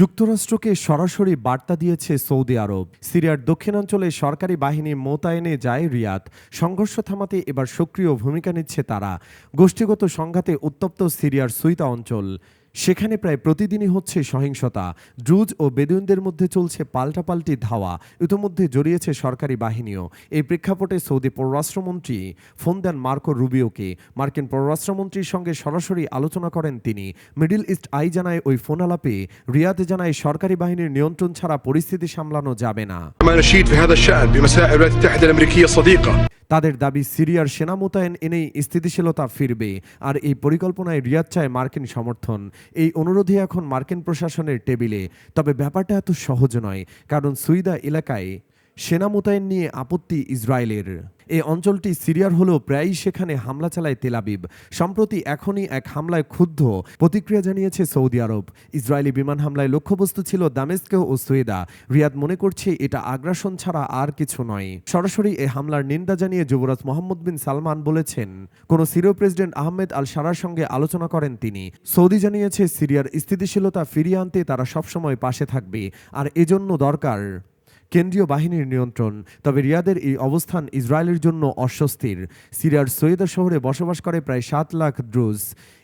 যুক্তরাষ্ট্রকে সরাসরি বার্তা দিয়েছে সৌদি আরব। সিরিয়ার দক্ষিণাঞ্চলে সরকারি বাহিনী মোতায়েনে যায় রিয়াদ। সংঘর্ষ থামাতে এবার সক্রিয় ভূমিকা নিচ্ছে তারা। গোষ্ঠীগত সংঘাতে উত্তপ্ত সিরিয়ার সুইতা অঞ্চল। সেখানে প্রায় প্রতিদিনই হচ্ছে সহিংসতা। ড্রুজ ও বেদুইনদের মধ্যে চলছে পাল্টাপাল্টি ধাওয়া। ইতোমধ্যে জড়িয়েছে সরকারি বাহিনীও। এই প্রেক্ষাপটে সৌদি পররাষ্ট্রমন্ত্রী ফোন দেন মার্কো রুবিওকে মার্কিন পররাষ্ট্রমন্ত্রীর সঙ্গে সরাসরি আলোচনা করেন তিনি। মিডিল ইস্ট আই জানায় ওই ফোন আলাপে রিয়াদে জানায় সরকারি বাহিনীর নিয়ন্ত্রণ ছাড়া পরিস্থিতি সামলানো যাবে না। তাদের দাবি সিরিয়ার সেনা মোতায়েন এনেই স্থিতিশীলতা ফিরবে। আর এই পরিকল্পনায় রিয়াদ চায় মার্কিন সমর্থন। এই অনুরোধে এখন মার্কিন প্রশাসনের টেবিলে। তবে ব্যাপারটা এত সহজ নয় কারণ সুইদা এলাকায় সেনা মোতায়েন নিয়ে আপত্তি ইসরায়েলের। এ অঞ্চলটি সিরিয়ার হলেও প্রায়ই সেখানে হামলা চালায় তেলাবিব সম্প্রতি এখনই এক হামলায় ক্ষুব্ধ প্রতিক্রিয়া জানিয়েছে সৌদি আরব। ইসরায়েলি বিমান হামলায় লক্ষ্যবস্তু ছিল দামেস্কে ও সুয়েদা। রিয়াদ মনে করছে এটা আগ্রাসন ছাড়া আর কিছু নয়। সরাসরি এ হামলার নিন্দা জানিয়ে যুবরাজ মোহাম্মদ বিন সালমান বলেছেন, কোন সিরীয় প্রেসিডেন্ট আহমেদ আল সারার সঙ্গে আলোচনা করেন তিনি। সৌদি জানিয়েছে, সিরিয়ার স্থিতিশীলতা ফিরিয়ে আনতে তারা সবসময় পাশে থাকবে, আর এজন্য দরকার। কেন্দ্রীয় বাহিনীর নিয়ন্ত্রণ। তবে রিয়াদের এই অবস্থান ইসরায়েলের জন্য অস্বস্তির। সিরিয়ার সৈয়দা শহরে বসবাস করে প্রায় সাত লাখ দ্রুজ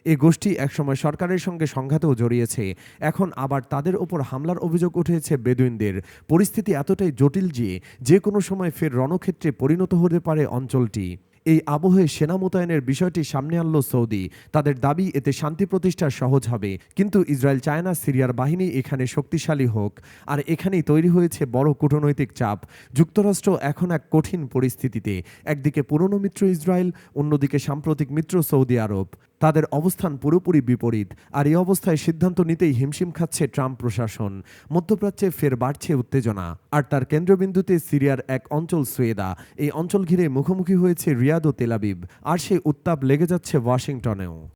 এ গোষ্ঠী একসময় সরকারের সঙ্গে সংঘাতেও জড়িয়েছে। এখন আবার তাদের ওপর হামলার অভিযোগ উঠেছে বেদুইনদের। পরিস্থিতি এতটাই জটিল যে যে কোনো সময় ফের রণক্ষেত্রে পরিণত হতে পারে অঞ্চলটি। এই আবহে সেনা মোতায়েনের বিষয়টি সামনে আনলো সৌদি। তাদের দাবি, এতে শান্তি প্রতিষ্ঠা সহজ হবে। কিন্তু ইসরায়েল চায় না সিরিয়ার বাহিনী এখানে শক্তিশালী হোক। আর এখানেই তৈরি হয়েছে বড় কূটনৈতিক চাপ। যুক্তরাষ্ট্র এখন এক কঠিন পরিস্থিতিতে। একদিকে পুরনো মিত্র ইসরায়েল, অন্যদিকে সাম্প্রতিক মিত্র সৌদি আরব। তাদের অবস্থান পুরোপুরি বিপরীত, আর এই অবস্থায় সিদ্ধান্ত নিতেই হিমশিম খাচ্ছে ট্রাম্প প্রশাসন। মধ্যপ্রাচ্যে ফের বাড়ছে উত্তেজনা, আর তার কেন্দ্রবিন্দুতে সিরিয়ার এক অঞ্চল সুয়েদা, এই অঞ্চল ঘিরে মুখোমুখি হয়েছে রিয়াদ ও তেলাবিব আর সেই উত্তাপ লেগে যাচ্ছে ওয়াশিংটনেও।